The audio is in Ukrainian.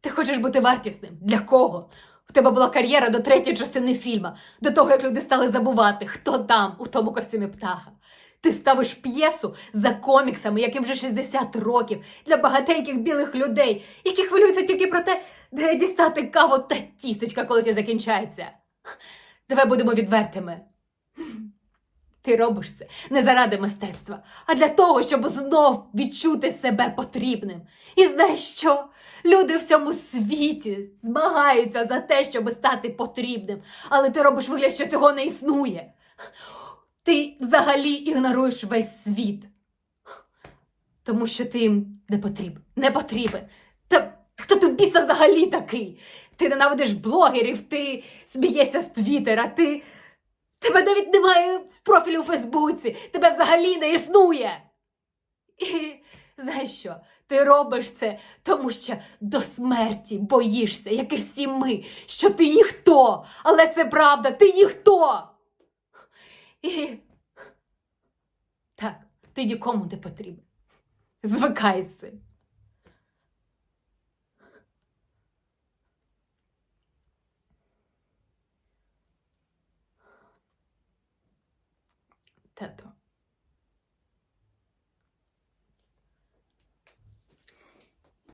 Ти хочеш бути вартісним? Для кого? В тебе була кар'єра до третьої частини фільма, до того, як люди стали забувати, хто там у тому костюмі птаха. Ти ставиш п'єсу за коміксами, яким вже 60 років, для багатеньких білих людей, які хвилюються тільки про те, де дістати каву та тістечка, коли ти закінчається. Давай будемо відвертими. Ти робиш це не заради мистецтва, а для того, щоб знов відчути себе потрібним. І знаєш що? Люди в всьому світі змагаються за те, щоб стати потрібним, але ти робиш вигляд, що цього не існує. Ти взагалі ігноруєш весь світ. Тому що ти їм не потрібен. Не потрібен. Та хто ти біса взагалі такий? Ти ненавидиш блогерів, ти смієшся з Твіттера, ти. Тебе навіть немає в профілі у Фейсбуці, тебе взагалі не існує. І знаєш що? Ти робиш це, тому що до смерті боїшся, як і всі ми, що ти ніхто. Але це правда, ти ніхто. І так, ти нікому не потрібен. Звикай Até